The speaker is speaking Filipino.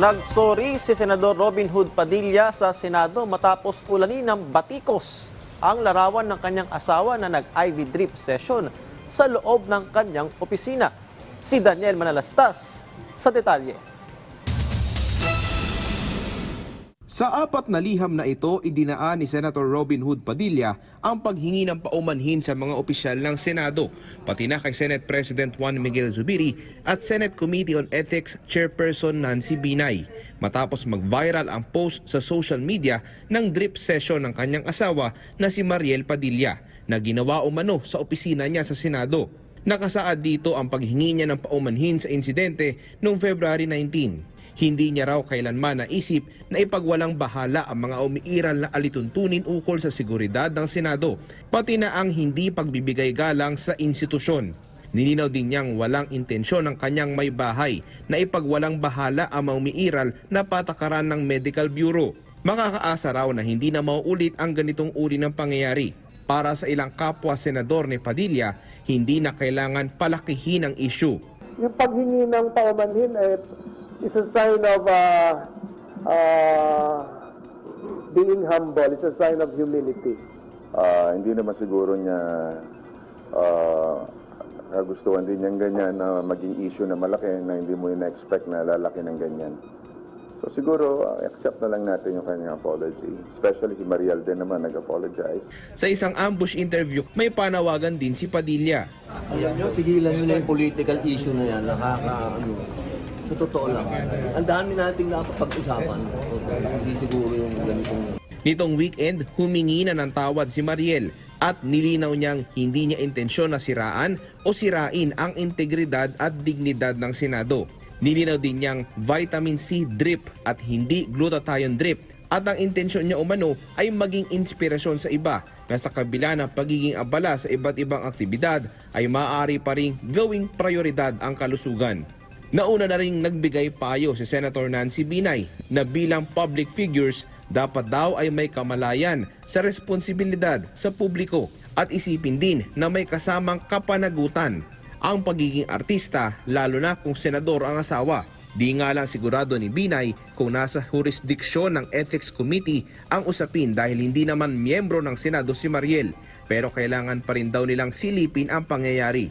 Nagsori si Senador Robin Hood Padilla sa Senado matapos ulanin ng batikos ang larawan ng kanyang asawa na nag-IV drip session sa loob ng kanyang opisina. Si Daniel Manalastas sa detalye. Sa apat na liham na ito, idinaan ni Senator Robin Hood Padilla ang paghingi ng paumanhin sa mga opisyal ng Senado, pati na kay Senate President Juan Miguel Zubiri at Senate Committee on Ethics Chairperson Nancy Binay. Matapos mag-viral ang post sa social media ng drip session ng kanyang asawa na si Mariel Padilla na ginawa umano sa opisina niya sa Senado. Nakasaad dito ang paghingi niya ng paumanhin sa insidente noong February 19. Hindi niya raw kailanman naisip na ipagwalang bahala ang mga umiiral na alituntunin ukol sa seguridad ng Senado, pati na ang hindi pagbibigay galang sa institusyon. Nilinaw din niyang walang intensyon ng kanyang may bahay na ipagwalang bahala ang mga umiiral na patakaran ng Medical Bureau. Makakaasa raw na hindi na mauulit ang ganitong uri ng pangyayari. Para sa ilang kapwa senador ni Padilla, hindi na kailangan palakihin ang issue. yung paghingi ng paumanhin eh, is a sign of uh, uh, being humble. It's a sign of humility. Ah, hindi naman siguro niya ah, kagustuhan din niyang ganyan na maging issue na malaki na hindi mo na-expect na lalaki ng ganyan. So siguro, ah, accept na lang natin yung kanyang apology. Especially si Mariel din naman nag-apologize. Sa isang ambush interview, may panawagan din si Padilla. Alam nyo, pigilan nyo na yung political issue na yan. Nakaka, ano, sa totoo lang. Ang dami nating napapag-usapan. Hindi siguro yung ganitong Nitong weekend, humingi na ng tawad si Mariel at nilinaw niyang hindi niya intensyon na siraan o sirain ang integridad at dignidad ng Senado. Nilinaw din niyang vitamin C drip at hindi glutathione drip at ang intensyon niya umano ay maging inspirasyon sa iba na sa kabila ng pagiging abala sa iba't ibang aktibidad ay maaari pa rin gawing prioridad ang kalusugan. Nauna na rin nagbigay payo si Senator Nancy Binay na bilang public figures dapat daw ay may kamalayan sa responsibilidad sa publiko at isipin din na may kasamang kapanagutan ang pagiging artista lalo na kung senador ang asawa. Di nga lang sigurado ni Binay kung nasa jurisdiksyon ng Ethics Committee ang usapin dahil hindi naman miyembro ng Senado si Mariel pero kailangan pa rin daw nilang silipin ang pangyayari.